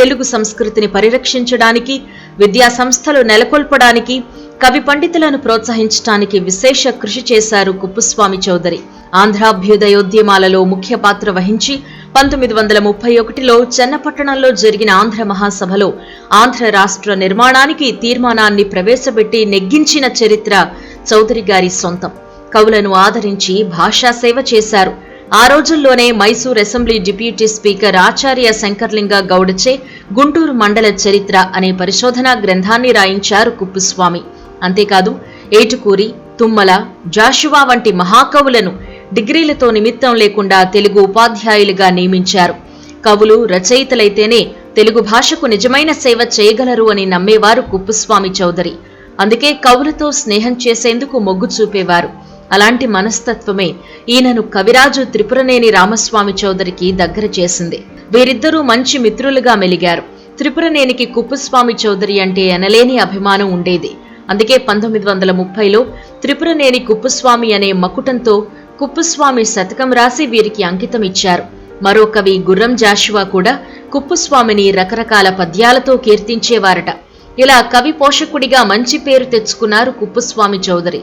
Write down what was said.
తెలుగు సంస్కృతిని పరిరక్షించడానికి విద్యా సంస్థలు నెలకొల్పడానికి కవి పండితులను ప్రోత్సహించడానికి విశేష కృషి చేశారు కుప్పుస్వామి చౌదరి. ఆంధ్రాభ్యుదయోద్యమాలలో ముఖ్య పాత్ర వహించి పంతొమ్మిది వందల ముప్పై ఒకటిలో చెన్నపట్టణంలో జరిగిన ఆంధ్ర మహాసభలో ఆంధ్ర రాష్ట్ర నిర్మాణానికి తీర్మానాన్ని ప్రవేశపెట్టి నెగ్గించిన చరిత్ర చౌదరి గారి సొంతం. కవులను ఆదరించి భాషా సేవ చేశారు. ఆ రోజుల్లోనే Mysore assembly deputy speaker Acharya Shankarlinga గౌడచే Guntur మండల చరిత్ర అనే పరిశోధనా గ్రంథాన్ని రాయించారు కుప్పుస్వామి. అంతేకాదు ఏటుకూరి తుమ్మల జాషువా వంటి మహాకవులను డిగ్రీలతో నిమిత్తం లేకుండా తెలుగు ఉపాధ్యాయులుగా నియమించారు. కవులు రచయితలైతేనే తెలుగు భాషకు నిజమైన సేవ చేయగలరు అని నమ్మేవారు కుప్పుస్వామి చౌదరి. అందుకే కవులతో స్నేహం చేసేందుకు మొగ్గు చూపేవారు. అలాంటి మనస్తత్వమే ఈయనను కవిరాజు త్రిపురనేని రామస్వామి చౌదరికి దగ్గర చేసింది. వీరిద్దరూ మంచి మిత్రులుగా మెలిగారు. త్రిపురనేనికి కుప్పస్వామి చౌదరి అంటే ఎనలేని అభిమానం ఉండేది. అందుకే పంతొమ్మిది వందల ముప్పైలో త్రిపురనేని కుప్పుస్వామి అనే మకుటంతో కుప్పుస్వామి శతకం రాసి వీరికి అంకితం ఇచ్చారు. మరో కవి గుర్రం జాషువా కూడా కుప్పస్వామిని రకరకాల పద్యాలతో కీర్తించేవారట. ఇలా కవి పోషకుడిగా మంచి పేరు తెచ్చుకున్నారు కుప్పుస్వామి చౌదరి.